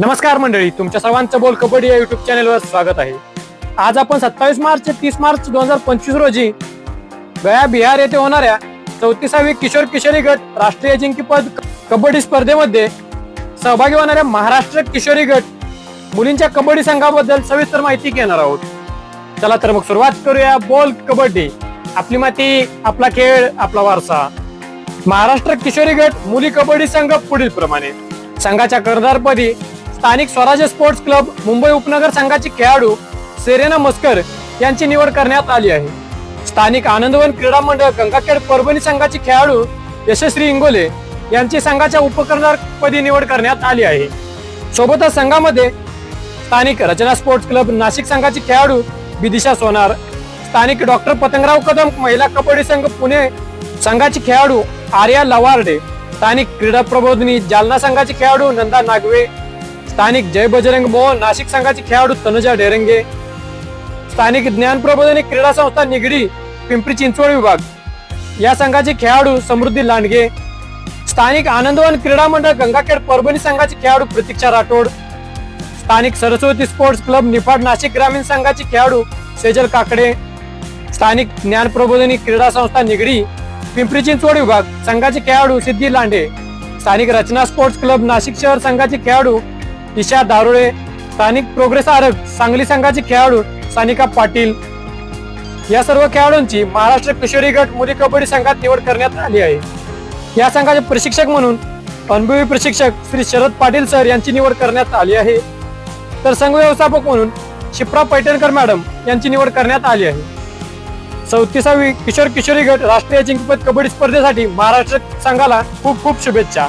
नमस्कार मंडळी तुमच्या सर्वांचं बोल कबड्डी या युट्यूब चॅनलवर स्वागत आहे. आज आपण सत्तावीस मार्च ते तीस मार्च दोन हजार पंचवीस रोजी गया बिहार येथे होणाऱ्या चौतीसावी किशोर किशोरी गट राष्ट्रीय अजिंक्यपद कबड्डी स्पर्धेमध्ये सहभागी होणाऱ्या महाराष्ट्र किशोरी गट मुलींच्या कबड्डी संघाबद्दल सविस्तर माहिती घेणार आहोत. चला तर मग सुरुवात करूया बोल कबड्डी. आपली माती आपला खेळ आपला वारसा. महाराष्ट्र किशोरी गट मुली कबड्डी संघ पुढील प्रमाणे संघाच्या कर्णधारपदी स्थानिक स्वराज्य स्पोर्ट्स क्लब मुंबई उपनगर संघाचे खेळाडू सेरेना मस्कर यांची निवड करण्यात आली आहे. स्थानिक आनंदवन क्रीडा मंडळ गंगाखेड परभणी संघाचे खेळाडू यशस्वी इंगोले यांची संघाच्या उपकर्णपदी निवड करण्यात आली आहे. सोबतच संघामध्ये स्थानिक रचना स्पोर्ट्स क्लब नाशिक संघाचे खेळाडू विदिशा सोनार स्थानिक डॉक्टर पतंगराव कदम महिला कबड्डी संघ पुणे संघाचे खेळाडू आर्या लवार्डे स्थानिक क्रीडा प्रबोधनी जालना संघाचे खेळाडू नंदा नागवे स्थानिक जय बजरंग मोहन नाशिक संघाचे खेळाडू तनुजा डेरंगे. स्थानिक ज्ञान प्रबोधन क्रीडा संस्था निगडी पिंपरी चिंचवड विभाग. या संघाचे खेळाडू समृद्धी लांडगे. स्थानिक आनंदवन क्रीडा मंडळ गंगाखेड परभणी संघाचे खेळाडू प्रतीक्षा राठोड. स्थानिक सरस्वती स्पोर्ट्स क्लब निफाड नाशिक ग्रामीण संघाचे खेळाडू सेजल काकडे. स्थानिक ज्ञान प्रबोधिनी क्रीडा संस्था निगडी पिंपरी चिंचवड विभाग संघाचे खेळाडू सिद्धी लांडे. स्थानिक रचना स्पोर्ट्स क्लब नाशिक शहर संघाचे खेळाडू ईशा दारुळे स्थानिक प्रोग्रेस आरक सांगली संघाचे खेळाडू सानिका पाटील. या सर्व खेळाडूंची महाराष्ट्र किशोरी गट मुली कबड्डी संघात निवड करण्यात आली आहे. या संघाचे प्रशिक्षक म्हणून अनुभवी प्रशिक्षक श्री शरद पाटील सर यांची निवड करण्यात आली आहे. तर संघ व्यवस्थापक म्हणून शिप्रा पैठणकर मॅडम यांची निवड करण्यात आली आहे. चौतीसावी किशोर किशोरी गट राष्ट्रीय जिंकपद कबड्डी स्पर्धेसाठी महाराष्ट्र संघाला खूप खूप शुभेच्छा.